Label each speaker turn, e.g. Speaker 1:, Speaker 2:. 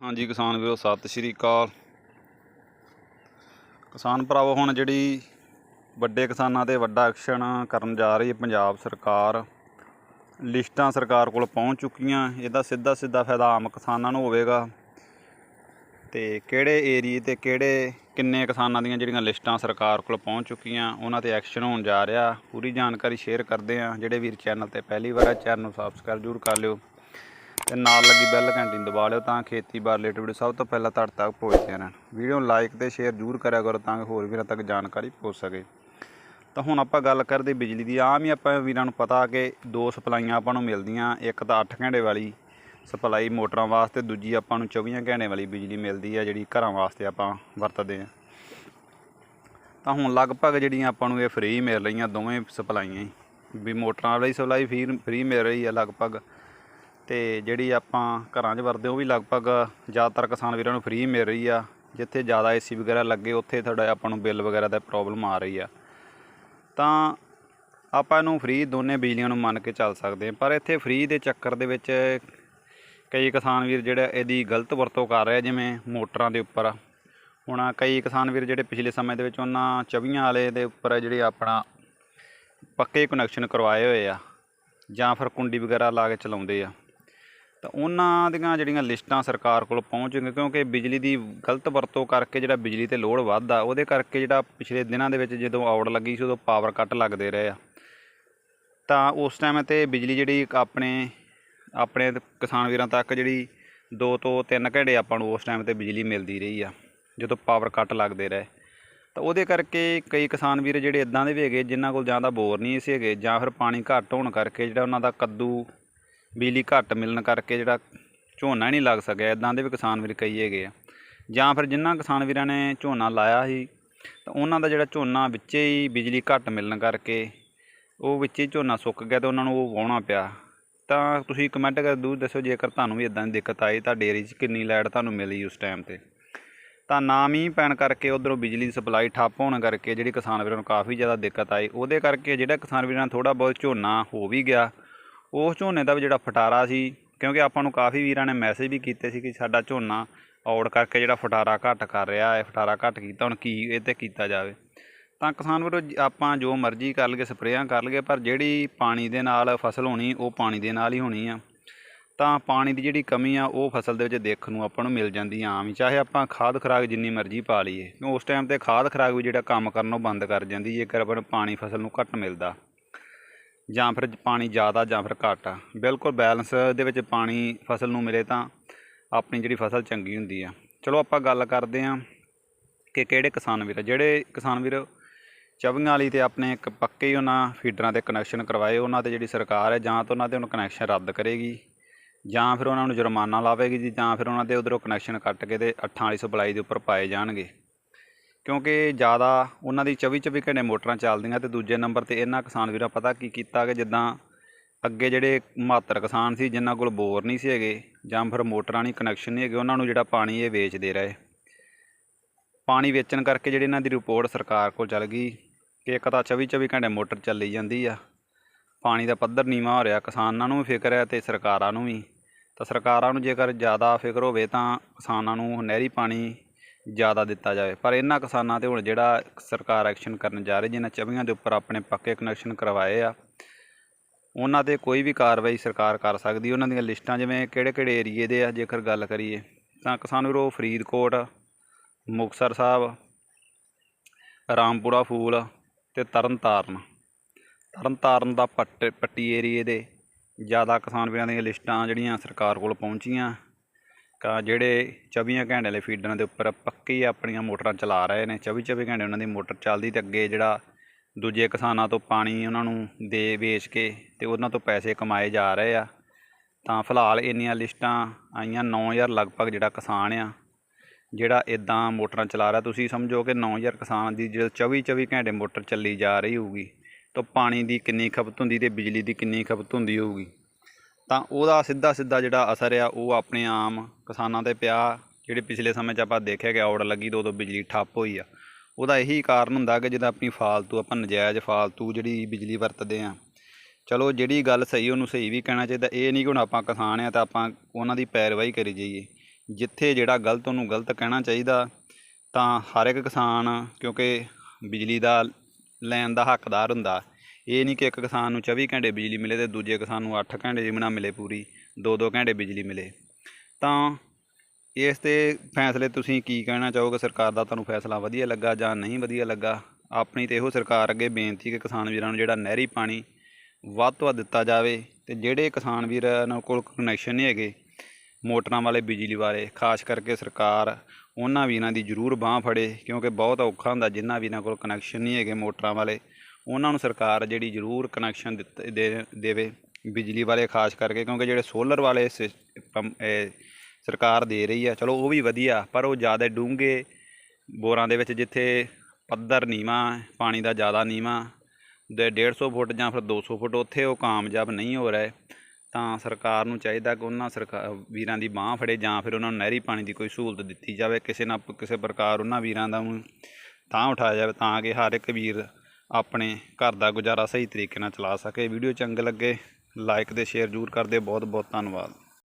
Speaker 1: ਹਾਂਜੀ, ਕਿਸਾਨ ਵੀਰੋ, ਸਤਿ ਸ਼੍ਰੀ ਅਕਾਲ। ਕਿਸਾਨ ਭਰਾਵੋ, ਹੁਣ ਜਿਹੜੀ ਵੱਡੇ ਕਿਸਾਨਾਂ ਤੇ ਵੱਡਾ ਐਕਸ਼ਨ ਕਰਨ ਜਾ ਰਹੀ ਹੈ ਪੰਜਾਬ ਸਰਕਾਰ, ਲਿਸਟਾਂ ਸਰਕਾਰ ਕੋਲ ਪਹੁੰਚ ਚੁੱਕੀਆਂ, ਇਹਦਾ ਸਿੱਧਾ ਸਿੱਧਾ ਫਾਇਦਾ ਆਮ ਕਿਸਾਨਾਂ ਨੂੰ ਹੋਵੇਗਾ। ਤੇ ਕਿਹੜੇ ਏਰੀਏ ਤੇ ਕਿਹੜੇ, ਕਿੰਨੇ ਕਿਸਾਨਾਂ ਦੀਆਂ ਜਿਹੜੀਆਂ ਲਿਸਟਾਂ ਸਰਕਾਰ ਕੋਲ ਪਹੁੰਚ ਚੁੱਕੀਆਂ, ਉਹਨਾਂ ਤੇ ਐਕਸ਼ਨ ਹੋਣ ਜਾ ਰਿਹਾ, ਪੂਰੀ ਜਾਣਕਾਰੀ ਸ਼ੇਅਰ ਕਰਦੇ ਆ ਜਿਹੜੇ ਵੀਰ ਚੈਨਲ ਤੇ ਪਹਿਲੀ ਵਾਰ ਹੈ ਚੈਨਲ ਨੂੰ ਸਬਸਕ੍ਰਾਈਬ ਜ਼ਰੂਰ ਕਰ ਲਿਓ। ਤੇ ਨਾਲ ਲੱਗੀ ਬੈਲ ਘੰਟੀ ਨੂੰ ਦਬਾ ਲਿਓ ਤਾਂ ਖੇਤੀਬਾੜੀ ਰਿਲੇਟਡ ਵੀਡੀਓ ਸਭ ਤੋਂ ਪਹਿਲਾਂ ਤੁਹਾਡੇ ਤੱਕ ਪਹੁੰਚਦੀਆਂ ਰਹਿਣ। ਵੀਡੀਓ ਨੂੰ ਲਾਈਕ ਤੇ ਸ਼ੇਅਰ ਜ਼ਰੂਰ ਕਰਿਆ ਕਰੋ ਤਾਂ ਕਿ ਹੋਰ ਵੀਰਾਂ ਤੱਕ ਜਾਣਕਾਰੀ ਪਹੁੰਚ ਸਕੇ। ਤਾਂ ਹੁਣ ਆਪਾਂ ਗੱਲ ਕਰਦੇ ਬਿਜਲੀ ਦੀ। ਆਮ ਹੀ ਆਪਾਂ ਵੀਰਾਂ ਨੂੰ ਪਤਾ ਕਿ ਦੋ ਸਪਲਾਈਆਂ ਆਪਾਂ ਨੂੰ ਮਿਲਦੀਆਂ। ਇੱਕ ਤਾਂ 8 ਘੰਟੇ ਵਾਲੀ ਸਪਲਾਈ ਮੋਟਰਾਂ ਵਾਸਤੇ, ਦੂਜੀ ਆਪਾਂ ਨੂੰ 24 ਘੰਟੇ ਵਾਲੀ ਬਿਜਲੀ ਮਿਲਦੀ ਆ, ਜਿਹੜੀ ਘਰਾਂ ਵਾਸਤੇ ਆਪਾਂ ਵਰਤਦੇ ਆ। ਤਾਂ ਹੁਣ ਲਗਭਗ ਜਿਹੜੀਆਂ ਆਪਾਂ ਨੂੰ ਇਹ ਫ੍ਰੀ ਮਿਲ ਰਹੀਆਂ ਦੋਵੇਂ ਸਪਲਾਈਆਂ ਹੀ। ਵੀ ਮੋਟਰਾਂ ਵਾਲੀ ਸਪਲਾਈ ਫ੍ਰੀ ਮਿਲ ਰਹੀ ਆ ਲਗਭਗ। ਤੇ ਜਿਹੜੀ ਆਪਾਂ ਘਰਾਂ 'ਚ ਵਰਤਦੇ ਉਹ ਵੀ ਲਗਭਗ ਜ਼ਿਆਦਾਤਰ ਕਿਸਾਨ ਵੀਰਾਂ ਨੂੰ ਫ੍ਰੀ ਮਿਲ ਰਹੀ ਆ। ਜਿੱਥੇ ਜ਼ਿਆਦਾ ਏਸੀ ਵਗੈਰਾ ਲੱਗੇ, ਉੱਥੇ ਤੁਹਾਡਾ ਆਪਾਂ ਨੂੰ ਬਿੱਲ ਵਗੈਰਾ ਦਾ ਪ੍ਰੋਬਲਮ ਆ ਰਹੀ ਆ। ਤਾਂ ਆਪਾਂ ਇਹਨੂੰ ਫ੍ਰੀ ਦੋਨੇ ਬਿਜਲੀਆਂ ਨੂੰ ਮੰਨ ਕੇ ਚੱਲ ਸਕਦੇ ਹਾਂ। ਪਰ ਇੱਥੇ ਫ੍ਰੀ ਦੇ ਚੱਕਰ ਦੇ ਵਿੱਚ ਕਈ ਕਿਸਾਨ ਵੀਰ ਜਿਹੜਾ ਇਹਦੀ ਗਲਤ ਵਰਤੋਂ ਕਰ ਰਿਹਾ, ਜਿਵੇਂ ਮੋਟਰਾਂ ਦੇ ਉੱਪਰ। ਹੁਣ ਕਈ ਕਿਸਾਨ ਵੀਰ ਜਿਹੜੇ ਪਿਛਲੇ ਸਮੇਂ ਦੇ ਵਿੱਚ ਉਹਨਾਂ ਚਵੀਆਂ ਵਾਲੇ ਦੇ ਉੱਪਰ ਜਿਹੜੇ ਆਪਣਾ ਪੱਕੇ ਕਨੈਕਸ਼ਨ ਕਰਵਾਏ ਹੋਏ ਆ, ਜਾਂ ਫਿਰ ਕੁੰਡੀ ਵਗੈਰਾ ਲਾ ਕੇ ਚਲਾਉਂਦੇ ਆ। ਤਾਂ ਉਹਨਾਂ ਦੀਆਂ ਜਿਹੜੀਆਂ ਲਿਸਟਾਂ ਸਰਕਾਰ ਕੋਲ ਪਹੁੰਚ ਗਈਆਂ ਕਿਉਂਕਿ ਬਿਜਲੀ ਦੀ ਗਲਤ ਵਰਤੋਂ ਕਰਕੇ ਜਿਹੜਾ ਬਿਜਲੀ ਤੇ ਲੋਡ ਵੱਧਦਾ, ਉਹਦੇ ਕਰਕੇ ਜਿਹੜਾ ਪਿਛਲੇ ਦਿਨਾਂ ਦੇ ਵਿੱਚ ਜਦੋਂ ਆਉੜ ਲੱਗੀ ਸੀ, ਉਦੋਂ ਪਾਵਰ ਕੱਟ ਲੱਗਦੇ ਰਹੇ ਆ। ਤਾਂ ਉਸ ਟਾਈਮ ਤੇ ਬਿਜਲੀ ਜਿਹੜੀ ਆਪਣੇ ਆਪਣੇ ਕਿਸਾਨ ਵੀਰਾਂ ਤੱਕ ਜਿਹੜੀ 2 ਤੋਂ 3 ਘੰਟੇ ਆਪਾਂ ਨੂੰ ਉਸ ਟਾਈਮ ਤੇ ਬਿਜਲੀ ਮਿਲਦੀ ਰਹੀ ਆ, ਜਦੋਂ ਪਾਵਰ ਕੱਟ ਲੱਗਦੇ ਰਹੇ। ਤਾਂ ਉਹਦੇ ਕਰਕੇ ਕਈ ਕਿਸਾਨ ਵੀਰ ਜਿਹੜੇ ਇਦਾਂ ਦੇ ਵੀ ਹੈਗੇ, ਜਿਨ੍ਹਾਂ ਕੋਲ ਜਾਂ ਤਾਂ ਬੋਰ ਨਹੀਂ ਸੀ ਹੈਗੇ, ਜਾਂ ਫਿਰ ਪਾਣੀ ਘੱਟ ਹੋਣ ਕਰਕੇ ਜਿਹੜਾ ਉਹਨਾਂ ਦਾ ਕੱਦੂ ਬਿਜਲੀ ਘੱਟ ਮਿਲਣ ਕਰਕੇ ਜਿਹੜਾ ਝੋਨਾ ਹੀ ਨਹੀਂ ਲੱਗ ਸਕਿਆ ਇਦਾਂ ਦੇ ਵੀ ਕਿਸਾਨ ਵੀਰ ਕਈ ਹੈਗੇ ਆ। ਜਾਂ ਫਿਰ ਜਿਨ੍ਹਾਂ ਕਿਸਾਨ ਵੀਰਾਂ ਨੇ ਝੋਨਾ ਲਾਇਆ ਸੀ, ਤਾਂ ਉਹਨਾਂ ਦਾ ਜਿਹੜਾ ਝੋਨਾ ਵਿੱਚੇ ਹੀ ਬਿਜਲੀ ਘੱਟ ਮਿਲਣ ਕਰਕੇ ਉਹ ਵਿੱਚੇ ਹੀ ਝੋਨਾ ਸੁੱਕ ਗਿਆ ਤੇ ਉਹਨਾਂ ਨੂੰ ਉਹ ਵਾਹੁਣਾ ਪਿਆ। ਤਾਂ ਤੁਸੀਂ ਕਮੈਂਟ ਕਰ ਦੂਰ ਦੱਸੋ ਜੇਕਰ ਤੁਹਾਨੂੰ ਵੀ ਇਦਾਂ ਦੀ ਦਿੱਕਤ ਆਈ ਤਾਂ ਡੇਅਰੀ 'ਚ ਕਿੰਨੀ ਲਾਈਟ ਤੁਹਾਨੂੰ ਮਿਲੀ ਉਸ ਟਾਈਮ ਤੇ। ਤਾਂ ਨਾ ਮੀਂਹ ਪੈਣ ਕਰਕੇ ਉਧਰੋਂ ਬਿਜਲੀ ਦੀ ਸਪਲਾਈ ਠੱਪ ਹੋਣ ਕਰਕੇ ਜਿਹੜੀ ਕਿਸਾਨ ਵੀਰਾਂ ਨੂੰ ਕਾਫੀ ਜ਼ਿਆਦਾ ਦਿੱਕਤ ਆਈ, ਉਹਦੇ ਕਰਕੇ ਜਿਹੜਾ ਕਿਸਾਨ ਵੀਰਾਂ ਦਾ ਥੋੜਾ ਬਹੁਤ ਝੋਨਾ ਹੋ ਵੀ ਗਿਆ ਉਸ ਝੋਨੇ ਦਾ ਵੀ ਜਿਹੜਾ ਫਟਾਰਾ ਸੀ, ਕਿਉਂਕਿ ਆਪਾਂ ਨੂੰ ਕਾਫੀ ਵੀਰਾਂ ਨੇ ਮੈਸੇਜ ਵੀ ਕੀਤੇ ਸੀ ਕਿ ਸਾਡਾ ਝੋਨਾ ਔੜ ਕਰਕੇ ਜਿਹੜਾ ਫਟਾਰਾ ਘੱਟ ਕਰ ਰਿਹਾ ਹੈ ਫਟਾਰਾ ਘੱਟ ਕੀਤਾ, ਹੁਣ ਕੀ ਇਹ ਤੇ ਕੀਤਾ ਜਾਵੇ। ਤਾਂ ਕਿਸਾਨ ਵੀਰੋ ਆਪਾਂ ਜੋ ਮਰਜ਼ੀ ਕਰ ਲਈਏ, ਸਪਰੇਆਂ ਕਰ ਲਈਏ, ਪਰ ਜਿਹੜੀ ਪਾਣੀ ਦੇ ਨਾਲ ਫਸਲ ਹੋਣੀ, ਉਹ ਪਾਣੀ ਦੇ ਨਾਲ ਹੀ ਹੋਣੀ ਆ। ਤਾਂ ਪਾਣੀ ਦੀ ਜਿਹੜੀ ਕਮੀ ਆ, ਉਹ ਫਸਲ ਦੇ ਵਿੱਚ ਦੇਖਣ ਨੂੰ ਆਪਾਂ ਨੂੰ ਮਿਲ ਜਾਂਦੀ ਆ, ਆਮ ਚਾਹੇ ਆਪਾਂ ਖਾਦ ਖੁਰਾਕ ਜਿੰਨੀ ਮਰਜ਼ੀ ਪਾ ਲਈਏ। ਉਸ ਟਾਈਮ ਤੇ ਖਾਦ ਖੁਰਾਕ ਵੀ ਜਿਹੜਾ ਕੰਮ ਕਰਨੋਂ ਬੰਦ ਕਰ ਜਾਂਦੀ, ਜੇਕਰ ਆਪਾਂ ਨੂੰ ਪਾਣੀ ਫਸਲ ਨੂੰ ਘੱਟ ਮਿਲਦਾ। ਜਾਂ ਫਿਰ ਪਾਣੀ ਜ਼ਿਆਦਾ ਜਾਂ ਫਿਰ ਘੱਟ ਆ। ਬਿਲਕੁਲ ਬੈਲੈਂਸ ਦੇ ਵਿੱਚ ਪਾਣੀ ਫਸਲ ਨੂੰ ਮਿਲੇ ਤਾਂ ਆਪਣੀ ਜਿਹੜੀ ਫਸਲ ਚੰਗੀ ਹੁੰਦੀ ਆ। ਚਲੋ ਆਪਾਂ ਗੱਲ ਕਰਦੇ ਹਾਂ ਕਿ ਕਿਹੜੇ ਕਿਸਾਨ ਵੀਰ ਆ। ਜਿਹੜੇ ਕਿਸਾਨ ਵੀਰ, ਚਵੀਆਂ ਵਾਲੀ ਤੇ ਆਪਣੇ ਇੱਕ ਪੱਕੇ ਹੀ ਉਹਨਾਂ ਫੀਡਰਾਂ ਤੇ ਕਨੈਕਸ਼ਨ ਕਰਵਾਏ, ਉਹਨਾਂ ਤੇ ਜਿਹੜੀ ਸਰਕਾਰ ਹੈ, ਜਾਂ ਤਾਂ ਉਹਨਾਂ ਤੇ ਹੁਣ ਕਨੈਕਸ਼ਨ ਰੱਦ ਕਰੇਗੀ, ਜਾਂ ਫਿਰ ਉਹਨਾਂ ਨੂੰ ਜੁਰਮਾਨਾ ਲਾਵੇਗੀ ਜੀ, ਜਾਂ ਫਿਰ ਉਹਨਾਂ ਦੇ ਉਧਰੋਂ ਕਨੈਕਸ਼ਨ ਕੱਟ ਕੇ ਤੇ ਅੱਠਾਂ ਵਾਲੀ ਸਪਲਾਈ ਦੇ ਉੱਪਰ ਪਾਏ ਜਾਣਗੇ। ਕਿਉਂਕਿ ਜ਼ਿਆਦਾ ਉਹਨਾਂ ਦੀ 24 24 ਘੰਟੇ ਮੋਟਰਾਂ ਚੱਲਦੀਆਂ ਤੇ ਦੂਜੇ ਨੰਬਰ ਤੇ ਇਹਨਾਂ ਕਿਸਾਨ ਵੀਰਾਂ ਪਤਾ ਕੀ ਕੀਤਾ ਕਿ ਜਿੱਦਾਂ ਅੱਗੇ ਜਿਹੜੇ ਮਾਤਰ ਕਿਸਾਨ ਸੀ ਜਿਨ੍ਹਾਂ ਕੋਲ ਬੋਰ ਨਹੀਂ ਸੀ ਹੈਗੇ ਜਾਂ ਫਿਰ ਮੋਟਰਾਂ ਨਹੀਂ ਕਨੈਕਸ਼ਨ ਨਹੀਂ ਹੈਗੇ, ਉਹਨਾਂ ਨੂੰ ਜਿਹੜਾ ਪਾਣੀ ਇਹ ਵੇਚਦੇ ਰਹੇ। ਪਾਣੀ ਵੇਚਣ ਕਰਕੇ ਜਿਹੜੀ ਇਹਨਾਂ ਦੀ ਰਿਪੋਰਟ ਸਰਕਾਰ ਕੋਲ ਚੱਲ ਗਈ ਕਿ ਇੱਕ ਤਾਂ 24 24 ਘੰਟੇ ਮੋਟਰ ਚੱਲੀ ਜਾਂਦੀ ਆ। ਪਾਣੀ ਦਾ ਪੱਧਰ ਨੀਵਾਂ ਹੋ ਰਿਹਾ, ਕਿਸਾਨਾਂ ਨੂੰ ਵੀ ਫਿਕਰ ਹੈ ਤੇ ਸਰਕਾਰਾਂ ਨੂੰ ਵੀ। ਤਾਂ ਸਰਕਾਰਾਂ ਨੂੰ ਜੇਕਰ ਜ਼ਿਆਦਾ ਫਿਕਰ ਹੋਵੇ ਤਾਂ ਕਿਸਾਨਾਂ ਨੂੰ ਨਹਿਰੀ ਪਾਣੀ ਜ਼ਿਆਦਾ ਦਿੱਤਾ ਜਾਵੇ। ਪਰ ਇਹਨਾਂ ਕਿਸਾਨਾਂ ਤੇ ਹੁਣ ਜਿਹੜਾ ਸਰਕਾਰ ਐਕਸ਼ਨ ਕਰਨ ਜਾ ਰਹੀ, ਜਿਨ੍ਹਾਂ ਚਵੀਆਂ ਦੇ ਉੱਪਰ ਆਪਣੇ ਪੱਕੇ ਕਨੈਕਸ਼ਨ ਕਰਵਾਏ ਆ, ਉਹਨਾਂ ਤੇ ਕੋਈ ਵੀ ਕਾਰਵਾਈ ਸਰਕਾਰ ਕਰ ਸਕਦੀ। ਉਹਨਾਂ ਦੀਆਂ ਲਿਸਟਾਂ ਜਿਵੇਂ ਕਿਹੜੇ ਕਿਹੜੇ ਏਰੀਏ ਦੇ ਆ, ਜੇਕਰ ਗੱਲ ਕਰੀਏ, ਤਾਂ ਕਿਸਾਨ ਵੀਰੋ ਫਰੀਦਕੋਟ, ਮੁਕਤਸਰ ਸਾਹਿਬ, ਰਾਮਪੁਰਾ ਫੂਲ ਤੇ ਤਰਨਤਾਰਨ। ਤਰਨਤਾਰਨ ਦਾ ਪੱਟ ਪੱਟੀ ਏਰੀਏ ਦੇ ਜ਼ਿਆਦਾ ਕਿਸਾਨ ਵੀਰਾਂ ਦੀਆਂ ਲਿਸਟਾਂ ਜਿਹੜੀਆਂ ਸਰਕਾਰ ਕੋਲ ਪਹੁੰਚੀਆਂ। ਕਾ ਜਿਹੜੇ 24 ਘੰਟੇ ਵਾਲੇ ਫੀਡਰਾਂ ਦੇ ਉੱਪਰ ਪੱਕੀ ਆਪਣੀਆਂ ਮੋਟਰਾਂ ਚਲਾ ਰਹੇ ਨੇ 24 24 ਘੰਟੇ ਉਹਨਾਂ ਦੀ ਮੋਟਰ ਚੱਲਦੀ ਤੇ ਅੱਗੇ ਜਿਹੜਾ ਦੂਜੇ ਕਿਸਾਨਾਂ ਤੋਂ ਪਾਣੀ ਉਹਨਾਂ ਨੂੰ ਦੇ ਵੇਚ ਕੇ ਤੇ ਉਹਨਾਂ ਤੋਂ ਪੈਸੇ ਕਮਾਏ ਜਾ ਰਹੇ ਆ। ਤਾਂ ਫਿਲਹਾਲ ਇੰਨੀਆਂ ਲਿਸਟਾਂ ਆਈਆਂ 9000 ਲਗਭਗ ਜਿਹੜਾ ਕਿਸਾਨ ਆ, ਜਿਹੜਾ ਇਦਾਂ ਮੋਟਰਾਂ ਚਲਾ ਰਿਹਾ। ਤੁਸੀਂ ਸਮਝੋ ਕਿ 9000 ਕਿਸਾਨ ਦੀ ਜੇ 24 24 ਘੰਟੇ ਮੋਟਰ ਚੱਲੀ ਜਾ ਰਹੀ ਹੋਊਗੀ, ਤਾਂ ਪਾਣੀ ਦੀ ਕਿੰਨੀ ਖਪਤ ਹੁੰਦੀ ਤੇ ਬਿਜਲੀ ਦੀ ਕਿੰਨੀ ਖਪਤ ਹੁੰਦੀ ਹੋਊਗੀ। ਤਾਂ ਉਹਦਾ ਸਿੱਧਾ ਸਿੱਧਾ ਜਿਹੜਾ ਅਸਰ ਆ, ਉਹ ਆਪਣੇ ਆਮ ਕਿਸਾਨਾਂ ਤੇ ਪਿਆ। ਜਿਹੜੇ ਪਿਛਲੇ ਸਮੇਂ 'ਚ ਆਪਾਂ ਦੇਖਿਆ ਕਿ ਔੜ ਲੱਗੀ ਤੋਂ ਉਦੋਂ ਬਿਜਲੀ ਠੱਪ ਹੋਈ ਆ। ਉਹਦਾ ਇਹੀ ਕਾਰਨ ਹੁੰਦਾ ਕਿ ਜਦੋਂ ਆਪਣੀ ਫਾਲਤੂ, ਆਪਾਂ ਨਜਾਇਜ਼ ਫਾਲਤੂ ਜਿਹੜੀ ਬਿਜਲੀ ਵਰਤਦੇ ਆ। ਚਲੋ, ਜਿਹੜੀ ਗੱਲ ਸਹੀ, ਉਹਨੂੰ ਸਹੀ ਵੀ ਕਹਿਣਾ ਚਾਹੀਦਾ। ਇਹ ਨਹੀਂ ਕਿ ਹੁਣ ਆਪਾਂ ਕਿਸਾਨ ਆ ਤਾਂ ਆਪਾਂ ਉਹਨਾਂ ਦੀ ਪੈਰਵਾਈ ਕਰੀ ਜਾਈਏ। ਜਿੱਥੇ ਜਿਹੜਾ ਗਲਤ, ਉਹਨੂੰ ਗਲਤ ਕਹਿਣਾ ਚਾਹੀਦਾ। ਤਾਂ ਹਰ ਇੱਕ ਕਿਸਾਨ, ਕਿਉਂਕਿ ਬਿਜਲੀ ਦਾ ਲੈਣ ਦਾ ਹੱਕਦਾਰ ਹੁੰਦਾ। ਇਹ ਨਹੀਂ ਕਿ ਇੱਕ ਕਿਸਾਨ ਨੂੰ 24 ਘੰਟੇ ਬਿਜਲੀ ਮਿਲੇ ਤੇ ਦੂਜੇ ਕਿਸਾਨ ਨੂੰ 8 ਘੰਟੇ ਜਿਵੇਂ ਨਾ ਮਿਲੇ ਪੂਰੀ 2-2 ਘੰਟੇ ਬਿਜਲੀ ਮਿਲੇ। ਤਾਂ ਇਸ ਤੇ ਫੈਸਲੇ ਤੁਸੀਂ ਕੀ ਕਹਿਣਾ ਚਾਹੋਗੇ? ਸਰਕਾਰ ਦਾ ਤੁਹਾਨੂੰ ਫੈਸਲਾ ਵਧੀਆ ਲੱਗਾ ਜਾਂ ਨਹੀਂ ਵਧੀਆ ਲੱਗਾ? ਆਪਣੀ ਤੇ ਇਹੋ ਸਰਕਾਰ ਅੱਗੇ ਬੇਨਤੀ ਕਿ ਕਿਸਾਨ ਵੀਰਾਂ ਨੂੰ ਜਿਹੜਾ ਨਹਿਰੀ ਪਾਣੀ ਵੱਧ ਤੋਂ ਵੱਧ ਦਿੱਤਾ ਜਾਵੇ ਤੇ ਜਿਹੜੇ ਕਿਸਾਨ ਵੀਰਾਂ ਕੋਲ ਕਨੈਕਸ਼ਨ ਨਹੀਂ ਹੈਗੇ, ਮੋਟਰਾਂ ਵਾਲੇ, ਬਿਜਲੀ ਵਾਲੇ, ਖਾਸ ਕਰਕੇ ਸਰਕਾਰ, ਉਹਨਾਂ ਵੀਰਾਂ ਦੀ ਜ਼ਰੂਰ ਬਾਹ ਫੜੇ ਕਿਉਂਕਿ ਬਹੁਤ ਔਖਾ ਹੁੰਦਾ ਜਿਨ੍ਹਾਂ ਵੀਰਾਂ ਕੋਲ ਕਨੈਕਸ਼ਨ ਨਹੀਂ ਹੈਗੇ ਮੋਟਰਾਂ ਵਾਲੇ। ਉਹਨਾਂ ਨੂੰ ਸਰਕਾਰ ਜਿਹੜੀ ਜ਼ਰੂਰ ਕਨੈਕਸ਼ਨ ਦਿੱਤੇ, ਦੇ, ਦੇਵੇ ਬਿਜਲੀ ਵਾਲੇ ਖਾਸ ਕਰਕੇ, ਕਿਉਂਕਿ ਜਿਹੜੇ ਸੋਲਰ ਵਾਲੇ ਸਿਸ- ਪੰਪ- ਸਰਕਾਰ ਦੇ ਰਹੀ ਆ, ਚਲੋ ਉਹ ਵੀ ਵਧੀਆ, ਪਰ ਉਹ ਜ਼ਿਆਦਾ ਡੂੰਘੇ ਬੋਰਾਂ ਦੇ ਵਿੱਚ ਜਿੱਥੇ ਪੱਧਰ ਨੀਵਾਂ, ਪਾਣੀ ਦਾ ਜ਼ਿਆਦਾ ਨੀਵਾਂ, ਦੇ 150 ਫੁੱਟ ਜਾਂ ਫਿਰ 200 ਫੁੱਟ, ਉੱਥੇ ਉਹ ਕਾਮਯਾਬ ਨਹੀਂ ਹੋ ਰਹੇ, ਤਾਂ ਸਰਕਾਰ ਨੂੰ ਚਾਹੀਦਾ ਕਿ ਉਹਨਾਂ ਸਰਕਾਰ ਵੀਰਾਂ ਦੀ ਬਾਹ ਫੜੇ ਜਾਂ ਫਿਰ ਉਹਨਾਂ ਨੂੰ ਨਹਿਰੀ ਪਾਣੀ ਦੀ ਕੋਈ ਸਹੂਲਤ ਦਿੱਤੀ ਜਾਵੇ, ਕਿਸੇ ਨਾ ਕਿਸੇ ਪ੍ਰਕਾਰ ਉਹਨਾਂ ਵੀਰਾਂ ਦਾ ਤਾਂ ਉਠਾਇਆ ਜਾਵੇ, ਤਾਂ ਕਿ ਹਰ ਇੱਕ ਵੀਰ ਆਪਣੇ ਘਰ ਦਾ ਗੁਜ਼ਾਰਾ ਸਹੀ ਤਰੀਕੇ ਨਾਲ ਚਲਾ ਸਕੇ। ਵੀਡੀਓ ਚੰਗੇ ਲੱਗੇ ਲਾਈਕ ਤੇ ਸ਼ੇਅਰ ਜ਼ਰੂਰ ਕਰਦੇ ਬਹੁਤ ਬਹੁਤ ਧੰਨਵਾਦ।